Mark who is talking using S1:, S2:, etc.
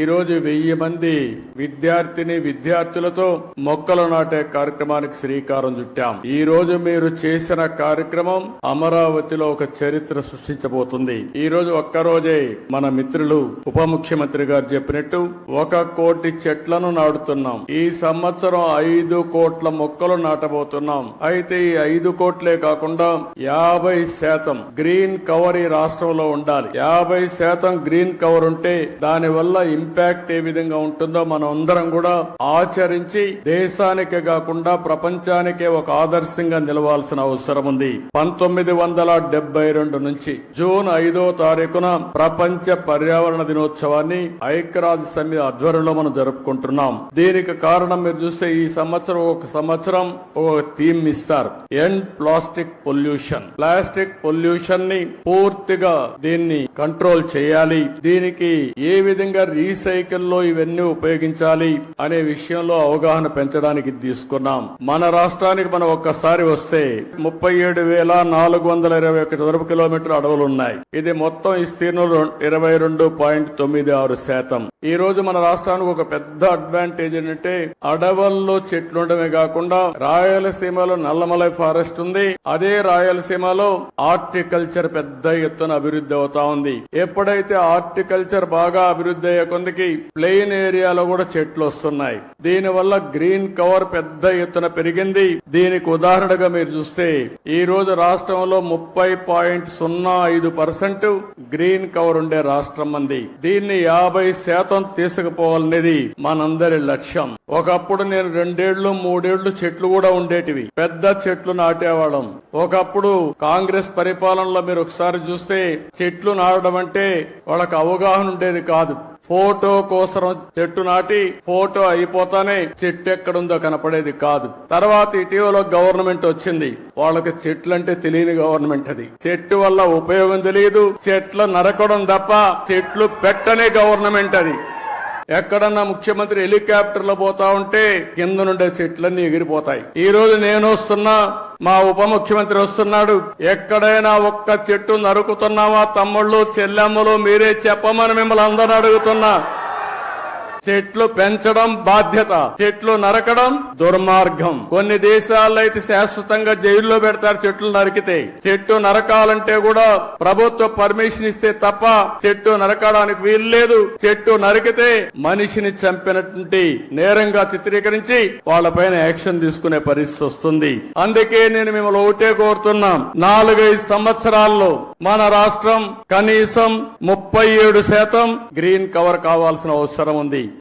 S1: ఈరోజు వెయ్యి మంది విద్యార్థిని విద్యార్థులతో మొక్కలు నాటే కార్యక్రమానికి శ్రీకారం చుట్టాం. ఈ రోజు మీరు చేసిన కార్యక్రమం అమరావతిలో ఒక చరిత్ర సృష్టించబోతుంది. ఈ రోజు ఒక్కరోజే మన మిత్రులు ఉప ముఖ్యమంత్రి గారు చెప్పినట్టు ఒక కోటి చెట్లను నాటుతున్నాం. ఈ సంవత్సరం ఐదు కోట్ల మొక్కలు నాటబోతున్నాం. అయితే ఈ ఐదు కోట్లే కాకుండా యాభై శాతం గ్రీన్ కవర్ ఈ రాష్ట్రంలో ఉండాలి. యాభై శాతం గ్రీన్ కవర్ ఉంటే దాని వల్ల ఇంపాక్ట్ ఏ విధంగా ఉంటుందో మనం అందరం కూడా ఆచరించి దేశానికే కాకుండా ప్రపంచానికే ఒక ఆదర్శంగా నిలవాల్సిన అవసరం ఉంది. పంతొమ్మిది వందల డెబ్బై రెండు నుంచి జూన్ ఐదో తారీఖున ప్రపంచ పర్యావరణ దినోత్సవాన్ని ఐక్యరాజ్య సమితి ఆధ్వర్యంలో మనం జరుపుకుంటున్నాం. దీనికి కారణం మీరు చూస్తే ఈ సంవత్సరం ఒక సంవత్సరం ఒక థీమ్ ఇస్తారు. ఎండ్ ప్లాస్టిక్ పొల్యూషన్ ప్లాస్టిక్ పొల్యూషన్ని పూర్తిగా దీన్ని కంట్రోల్ చేయాలి. దీనికి ఏ విధంగా రీ లో ఇవన్నీ ఉపయోగించాలి అనే విషయంలో అవగాహన పెంచడానికి తీసుకున్నాం. మన రాష్ట్రానికి మనం ఒక్కసారి వస్తే ముప్పై ఏడు వేల నాలుగు వందల ఇరవై ఒక చదరపు కిలోమీటర్ అడవులు ఉన్నాయి ఇది మొత్తం విస్తీర్ణం ఇరవై రెండు పాయింట్ తొమ్మిది ఆరు శాతం. ఈ రోజు మన రాష్ట్రానికి ఒక పెద్ద అడ్వాంటేజ్ ఏంటంటే అడవుల్లో చెట్లు ఉండడమే కాకుండా రాయలసీమలో నల్లమలై ఫారెస్ట్ ఉంది. అదే రాయలసీమలో ఆర్టికల్చర్ పెద్ద ఎత్తున అభివృద్ధి అవుతా ఉంది. ఎప్పుడైతే ఆర్టికల్చర్ బాగా అభివృద్ధి అయ్యే కొందికి ప్లెయిన్ ఏరియాలో కూడా చెట్లు వస్తున్నాయి. దీని వల్ల గ్రీన్ కవర్ పెద్ద ఎత్తున పెరిగింది. దీనికి ఉదాహరణగా మీరు చూస్తే ఈ రోజు రాష్ట్రంలో ముప్పై పాయింట్ సున్నా ఐదు పర్సెంట్ గ్రీన్ కవర్ ఉండే రాష్ట్రం మంది దీన్ని యాభై శాతం తీసుకుపోవాలనేది మనందరి లక్ష్యం. ఒకప్పుడు నేను రెండేళ్ళు మూడేళ్ళు చెట్లు కూడా ఉండేటివి. పెద్ద చెట్లు నాటేవాళ్ళం. ఒకప్పుడు కాంగ్రెస్ పరిపాలనలో మీరు ఒకసారి చూస్తే చెట్లు నాటడం అంటే వాళ్ళకి అవగాహన ఉండేది కాదు. ఫోటో కోసం చెట్టు నాటి ఫోటో అయిపోతానే చెట్టు ఎక్కడుందో కనపడేది కాదు. తర్వాత ఇటీవల గవర్నమెంట్ వచ్చింది. వాళ్ళకి చెట్లు అంటే తెలియని గవర్నమెంట్ అది. చెట్టు వల్ల ఉపయోగం తెలియదు చెట్లు నరకడం తప్ప చెట్లు పెట్టనే గవర్నమెంట్ అది. ఎక్కడన్నా ముఖ్యమంత్రి హెలికాప్టర్లో పోతా ఉంటే కింద నుండే చెట్లన్నీ ఎగిరిపోతాయి. ఈ రోజు నేను వస్తున్నా మా ఉప ముఖ్యమంత్రి వస్తున్నాడు. ఎక్కడైనా ఒక్క చెట్టు నరుకుతున్నావా తమ్ముళ్ళు చెల్లెమ్మలు మీరే చెప్పమని మిమ్మల్ని అందరూ అడుగుతున్నా. చెట్లు పెంచడం బాధ్యత చెట్లు నరకడం దుర్మార్గం. కొన్ని దేశాల్లో అయితే శాశ్వతంగా జైల్లో పెడతారు చెట్లు నరికితే. చెట్టు నరకాలంటే కూడా ప్రభుత్వ పర్మిషన్ ఇస్తే తప్ప చెట్టు నరకడానికి వీలు లేదు చెట్టు నరికితే మనిషిని చంపినటువంటి నేరంగా చిత్రీకరించి వాళ్ళపైన యాక్షన్ తీసుకునే పరిస్థితి వస్తుంది. అందుకే నేను మిమ్మల్ని ఒకటే కోరుతున్నాం. నాలుగైదు సంవత్సరాల్లో మన రాష్ట్రం కనీసం ముప్పై ఏడు శాతం గ్రీన్ కవర్ కావాల్సిన అవసరం ఉంది.